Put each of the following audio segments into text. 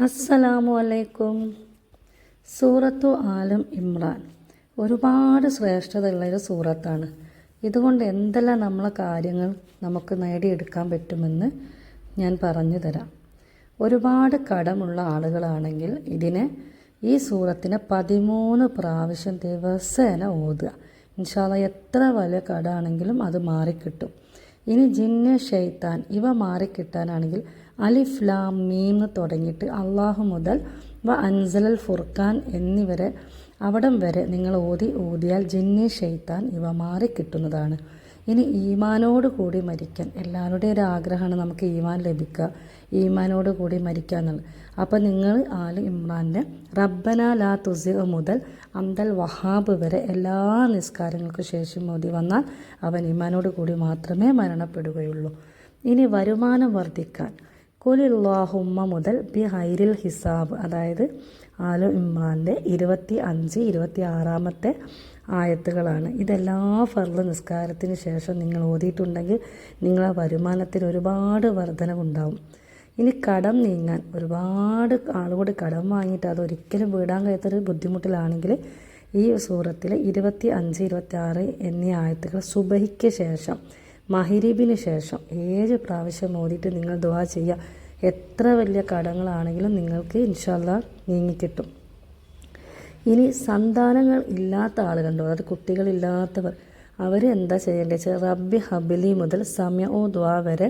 അസ്സലാമു അലൈക്കും സൂറത്തു ആലം ഇമ്രാൻ. ഒരുപാട് ശ്രേഷ്ഠതയുള്ള ഒരു സൂറത്താണ്. ഇതുകൊണ്ട് എന്തെല്ലാം നമ്മളെ കാര്യങ്ങൾ നമുക്ക് നേടിയെടുക്കാൻ പറ്റുമെന്ന് ഞാൻ പറഞ്ഞു തരാം. ഒരുപാട് കടമുള്ള ആളുകളാണെങ്കിൽ ഇതിനെ ഈ സൂറത്തിനെ പതിമൂന്ന് പ്രാവശ്യം ദിവസേന ഓതുക. ഇൻഷാല്ല എത്ര വലിയ കടാണെങ്കിലും അത് മാറിക്കിട്ടും. ഇനി ജിന്ന് ഷെയ്ത്താൻ ഇവ മാറിക്കിട്ടാനാണെങ്കിൽ അലിഫ് ലാം മീം തുടങ്ങിയിട്ട് അള്ളാഹു മുതൽ വ അൻസലൽ ഫുർഖാൻ എന്നിവരെ അവിടം വരെ നിങ്ങൾ ഓതി ഓതിയാൽ ജിന്നി ഷെയ്ത്താൻ ഇവ മാറി മാറിക്കിട്ടുന്നതാണ് ഇനി ഈമാനോട് കൂടി മരിക്കാൻ എല്ലാവരുടെയും ഒരു ആഗ്രഹമാണ് നമുക്ക് ഈമാൻ ലഭിക്കുക. ഈമാനോട് കൂടി മരിക്കുക എന്നുള്ളത്. അപ്പോൾ നിങ്ങൾ ആൽ ഇമ്രാന്റെ റബ്ബന ലാ തുസി മുതൽ അന്തൽ വഹാബ് വരെ എല്ലാ നിസ്കാരങ്ങൾക്ക് ശേഷം മോദി വന്നാൽ അവൻ ഈമാനോട് കൂടി മാത്രമേ മരണപ്പെടുകയുള്ളൂ. ഇനി വരുമാനം വർദ്ധിക്കാൻ. കുലില്ലാഹുമ്മ മുതൽ ബി ഹൈരിൽ ഹിസാബ് അതായത് ആലു ഇമ്രാന്റെ ഇരുപത്തി അഞ്ച് ഇരുപത്തി ആറാമത്തെ ആയത്തുകളാണ്. ഇതെല്ലാ ഫർൾ നിസ്കാരത്തിന് ശേഷം നിങ്ങൾ ഓതിയിട്ടുണ്ടെങ്കിൽ നിങ്ങളെ വരുമാനത്തിൽ ഒരുപാട് വർധനവുണ്ടാവും. ഇനി കടം നീങ്ങാൻ ഒരുപാട് ആളുകൂടി കടം വാങ്ങിയിട്ട് അതൊരിക്കലും വീടാൻ കഴിയാത്തൊരു ബുദ്ധിമുട്ടിലാണെങ്കിൽ ഈ സൂറത്തിൽ ഇരുപത്തി അഞ്ച് ഇരുപത്തി ആറ് എന്നീ ആയത്തുകൾ സുബഹിക്ക് ശേഷം മഹിരീബിന് ശേഷം ഏഴ് പ്രാവശ്യം ഓതിയിട്ട് നിങ്ങൾ ദുവാ ചെയ്യുക എത്ര വലിയ കടങ്ങളാണെങ്കിലും നിങ്ങൾക്ക് ഇൻഷാല്ല നീങ്ങിക്കിട്ടും. ഇനി സന്താനങ്ങൾ ഇല്ലാത്ത ആളുകളുണ്ടോ? അതായത് കുട്ടികളില്ലാത്തവർ. അവർ എന്താ ചെയ്യേണ്ടത് വെച്ചാൽ റബ്ബി ഹബിലി മുതൽ സമയോ ദ്വാ വരെ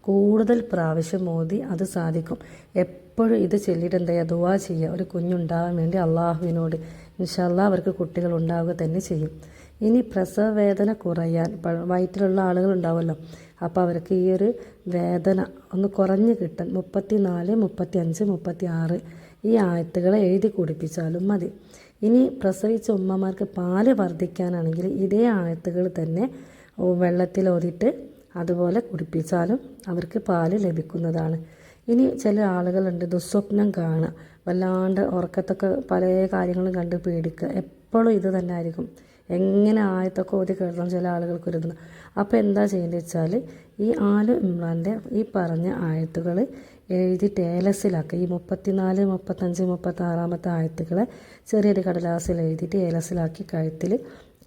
കൂടുതൽ പ്രാവശ്യം മോദി അത് സാധിക്കും. എപ്പോഴും ഇത് ചൊല്ലിയിട്ട് എന്താ ദുവാ ചെയ്യുക. ഒരു കുഞ്ഞുണ്ടാകാൻ വേണ്ടി അള്ളാഹുവിനോട് ഇൻഷല്ല അവർക്ക് കുട്ടികൾ ഉണ്ടാവുക തന്നെ ചെയ്യും. ഇനി പ്രസവ വേദന കുറയാൻ വയറ്റിലുള്ള ആളുകളുണ്ടാവുമല്ലോ. അപ്പോൾ അവർക്ക് ഈ ഒരു വേദന ഒന്ന് കുറഞ്ഞ് കിട്ടാൻ മുപ്പത്തി നാല് മുപ്പത്തി അഞ്ച് മുപ്പത്തി ആറ് ഈ ആയത്തുകളെ എഴുതി കുടിപ്പിച്ചാലും മതി. ഇനി പ്രസവിച്ച ഉമ്മമാർക്ക് പാൽ വർദ്ധിക്കാനാണെങ്കിൽ ഇതേ ആയത്തുകൾ തന്നെ വെള്ളത്തിൽ ഓതിയിട്ട് അതുപോലെ കുടിപ്പിച്ചാലും അവർക്ക് പാൽ ലഭിക്കുന്നതാണ്. ഇനി ചില ആളുകളുണ്ട് ദുസ്വപ്നം കാണുക വല്ലാണ്ട് ഉറക്കത്തൊക്കെ പല കാര്യങ്ങളും കണ്ട് പേടിക്കുക. എപ്പോഴും ഇത് തന്നെ ആയിരിക്കും. എങ്ങനെ ആയത്തൊക്കെ ഓതി കേൾക്കണം ചില ആളുകൾക്ക് ഒരു അപ്പോൾ എന്താ ചെയ്യേണ്ടത് വെച്ചാൽ ഈ ആൽ ഇമ്രാന്റെ ഈ പറഞ്ഞ ആയത്തുകൾ എഴുതി ഏലസിലാക്കുക ഈ മുപ്പത്തിനാല് മുപ്പത്തഞ്ച് മുപ്പത്താറാമത്തെ ആയത്തുകളെ ചെറിയൊരു കടലാസിൽ എഴുതിയിട്ട് ഏലസിലാക്കി കഴുത്തിൽ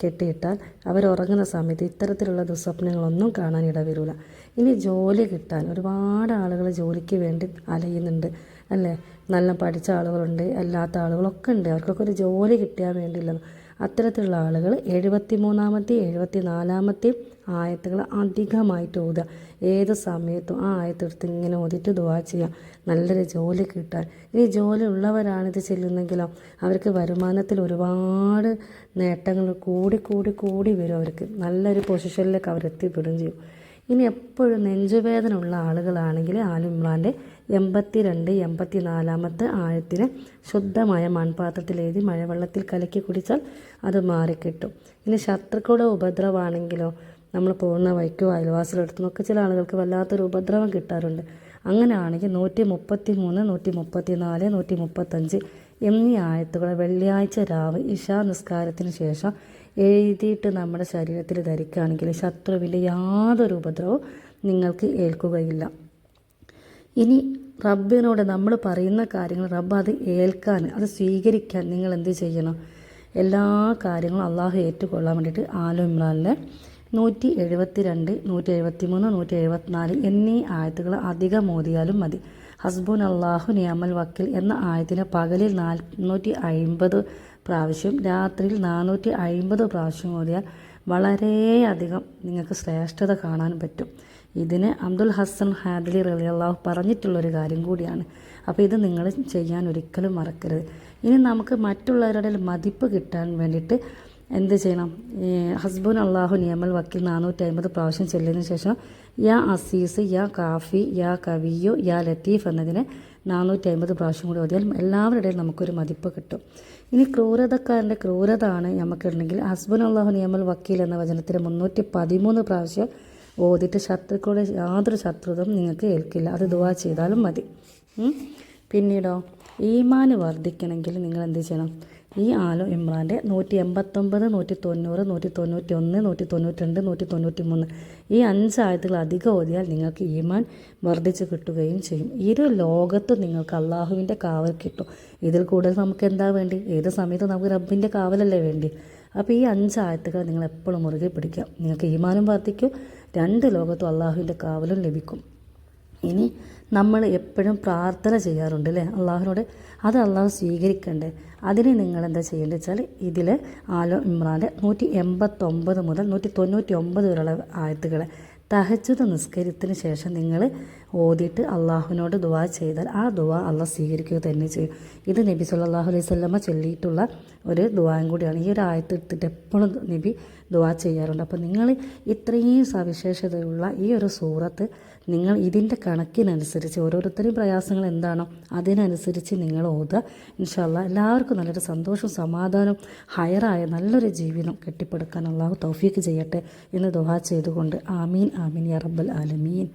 കെട്ടിയിട്ടാൽ അവരുറങ്ങുന്ന സമയത്ത് ഇത്തരത്തിലുള്ള ദുസ്വപ്നങ്ങളൊന്നും കാണാൻ ഇടവരില്ല ഇനി ജോലി കിട്ടാൻ ഒരുപാട് ആളുകൾ ജോലിക്ക് വേണ്ടി അലയുന്നുണ്ട് അല്ലേ? നല്ല പഠിച്ച ആളുകളുണ്ട് അല്ലാത്ത ആളുകളൊക്കെ ഉണ്ട്. അവർക്കൊക്കെ ഒരു ജോലി കിട്ടിയാൽ വേണ്ടിയില്ലെന്ന്. അത്തരത്തിലുള്ള ആളുകൾ എഴുപത്തി മൂന്നാമത്തെയും എഴുപത്തി നാലാമത്തെയും ആയത്തുകൾ അധികമായിട്ട് ഓതുക. ഏത് സമയത്തും ആ ആയത്തെടുത്ത് ഇങ്ങനെ ഓതിയിട്ട് ദുവാ ചെയ്യാം നല്ലൊരു ജോലി കിട്ടാൻ. ഈ ജോലി ഉള്ളവരാണിത് ചെല്ലുന്നെങ്കിലോ അവർക്ക് വരുമാനത്തിൽ ഒരുപാട് നേട്ടങ്ങൾ കൂടി കൂടി കൂടി വരും. അവർക്ക് നല്ലൊരു പൊസിഷനിലേക്ക് അവർ എത്തിപ്പെടുകയും ചെയ്യും. ഇനി എപ്പോഴും നെഞ്ചുവേദന ഉള്ള ആളുകളാണെങ്കിൽ ആലിമ്രാന്റെ എൺപത്തി രണ്ട് എൺപത്തി നാലാമത്തെ ആഴത്തിന് ശുദ്ധമായ മൺപാത്രത്തിൽ എഴുതി മഴവെള്ളത്തിൽ കലക്കി കുടിച്ചാൽ അത് മാറിക്കിട്ടും. ഇനി ശത്രുക്കളുടെ ഉപദ്രവമാണെങ്കിലോ നമ്മൾ പോകുന്ന വൈക്കോ അയൽവാസികളെടുത്തുനിന്നൊക്കെ ചില ആളുകൾക്ക് വല്ലാത്തൊരു ഉപദ്രവം കിട്ടാറുണ്ട്. അങ്ങനെയാണെങ്കിൽ നൂറ്റി മുപ്പത്തി മൂന്ന് നൂറ്റി മുപ്പത്തി നാല് നൂറ്റി മുപ്പത്തഞ്ച് എന്നീ ആയത്തുകൾ വെള്ളിയാഴ്ച രാവ് ഇഷാ നിസ്കാരത്തിന് ശേഷം എഴുതിയിട്ട് നമ്മുടെ ശരീരത്തിൽ ധരിക്കുകയാണെങ്കിൽ ശത്രുവിന്റെ യാതൊരു ഉപദ്രവവും നിങ്ങൾക്ക് ഏൽക്കുകയില്ല. ഇനി റബ്ബിനോട് നമ്മൾ പറയുന്ന കാര്യങ്ങൾ റബ്ബ് അത് ഏൽക്കാൻ അത് സ്വീകരിക്കാൻ നിങ്ങൾ എന്ത് ചെയ്യണം? എല്ലാ കാര്യങ്ങളും അള്ളാഹു ഏറ്റുകൊള്ളാൻ വേണ്ടിയിട്ട് ആലു ഇമ്രാനിലെ നൂറ്റി എഴുപത്തി രണ്ട് നൂറ്റി എഴുപത്തി മൂന്ന് നൂറ്റി എഴുപത്തിനാല് എന്നീ ആയത്തുകൾ അധികം മോദിയാലും മതി. ഹസ്ബുൻ അള്ളാഹു നിയമൽ വക്കിൽ എന്ന ആയത്തിന് പകലിൽ നാനൂറ്റി അയിമ്പത് പ്രാവശ്യം രാത്രിയിൽ നാനൂറ്റി അയിമ്പത് പ്രാവശ്യം ഓതിയാൽ വളരെയധികം നിങ്ങൾക്ക് ശ്രേഷ്ഠത കാണാൻ പറ്റും. ഇതിന് അബ്ദുൽ ഹസൻ ഹാദലി റലിയല്ലാഹു പറഞ്ഞിട്ടുള്ളൊരു കാര്യം കൂടിയാണ്. അപ്പോൾ ഇത് നിങ്ങൾ ചെയ്യാൻ ഒരിക്കലും മറക്കരുത്. ഇനി നമുക്ക് മറ്റുള്ളവരുടെ മതിപ്പ് കിട്ടാൻ വേണ്ടിയിട്ട് എന്ത് ചെയ്യണം? ഹസ്ബുൻ അള്ളാഹു നിയമൽ വക്കീൽ നാനൂറ്റി അമ്പത് പ്രാവശ്യം ചെല്ലിയതിനു ശേഷം യാ അസീസ് യാ കാഫി യാ കവിയോ യാ ലത്തീഫ് എന്നതിനെ നാനൂറ്റി അമ്പത് പ്രാവശ്യം കൂടി ഓതിയാൽ എല്ലാവരുടെയും നമുക്കൊരു മതിപ്പ് കിട്ടും. ഇനി ക്രൂരതക്കാരന്റെ ക്രൂരത ആണ് നമുക്കുണ്ടെങ്കിൽ ഹസ്ബൻ അള്ളാഹു നിയമൽ വക്കീൽ എന്ന വചനത്തിന് മുന്നൂറ്റി പതിമൂന്ന് പ്രാവശ്യം ഓതിട്ട് ശത്രുക്കളുടെ യാതൊരു ശത്രുതും നിങ്ങൾക്ക് ഏൽക്കില്ല. അത് ദുവാ ചെയ്താലും മതി. പിന്നീടോ ഈമാന് വർദ്ധിക്കണമെങ്കിൽ നിങ്ങൾ എന്ത് ചെയ്യണം? ഈ ആലോ ഇമ്രാന്റെ നൂറ്റി എൺപത്തൊമ്പത് നൂറ്റി തൊണ്ണൂറ് നൂറ്റി തൊണ്ണൂറ്റി ഒന്ന് നൂറ്റി തൊണ്ണൂറ്റി രണ്ട് നൂറ്റി തൊണ്ണൂറ്റി മൂന്ന് ഈ അഞ്ച് ആയത്തുകൾ അധികം ഓതിയാൽ നിങ്ങൾക്ക് ഈമാൻ വർദ്ധിച്ച് കിട്ടുകയും ചെയ്യും. ഇരു ലോകത്തും നിങ്ങൾക്ക് അള്ളാഹുവിന്റെ കാവൽ കിട്ടും. ഇതിൽ കൂടുതൽ നമുക്ക് എന്താ വേണ്ടി? ഏത് സമയത്തും നമുക്ക് റബ്ബിന്റെ കാവലല്ലേ വേണ്ടി? അപ്പോൾ ഈ അഞ്ച് ആയത്തുകൾ നിങ്ങൾ എപ്പോഴും മുറുകെ പിടിക്കാം നിങ്ങൾക്ക് ഈമാനും വർദ്ധിക്കും. രണ്ട് ലോകത്തും അള്ളാഹുവിന്റെ കാവലും ലഭിക്കും. ഇനി നമ്മൾ എപ്പോഴും പ്രാർത്ഥന ചെയ്യാറുണ്ട് അല്ലേ അള്ളാഹുനോട് അത് അള്ളാഹു സ്വീകരിക്കണ്ടേ. അതിന് നിങ്ങൾ എന്താ ചെയ്യേണ്ടത് വെച്ചാൽ ഇതിൽ ആലോ ഇമ്രാന്റെ നൂറ്റി എൺപത്തൊമ്പത് മുതൽ നൂറ്റി തൊണ്ണൂറ്റി ഒമ്പത് വരെയുള്ള ആയത്തുകളെ തഹജുദ് നിസ്കരിത്തിന് ശേഷം നിങ്ങൾ ഓതിയിട്ട് അള്ളാഹുവിനോട് ദുവാ ചെയ്താൽ ആ ദുവാ അള്ളാഹ് സ്വീകരിക്കുക തന്നെ ചെയ്യും. ഇത് നബി സല്ലാഹു അലൈഹി വസല്ലമ ചൊല്ലിയിട്ടുള്ള ഒരു ദുവായും കൂടിയാണ്. ഈ ഒരു ആയത്ത് എടുത്തിട്ട് എപ്പോഴും നബി ദുവാ ചെയ്യാറുണ്ട്. അപ്പോൾ നിങ്ങൾ ഇത്രയും സവിശേഷതയുള്ള ഈ ഒരു സൂറത്ത് നിങ്ങൾ ഇതിന്റെ കണക്കിനനുസരിച്ച് ഓരോരുത്തരും പ്രയാസങ്ങൾ എന്താണോ അതിനനുസരിച്ച് നിങ്ങൾ ഓതുക. ഇൻഷാല്ല എല്ലാവർക്കും നല്ലൊരു സന്തോഷവും സമാധാനവും ഹയറായ നല്ലൊരു ജീവിതം കെട്ടിപ്പടുക്കാൻ അള്ളാഹു തൗഫീക്ക് ചെയ്യട്ടെ എന്ന് ദുവാ ചെയ്തുകൊണ്ട് ആമീൻ ആമീൻ യാ ആലമീൻ.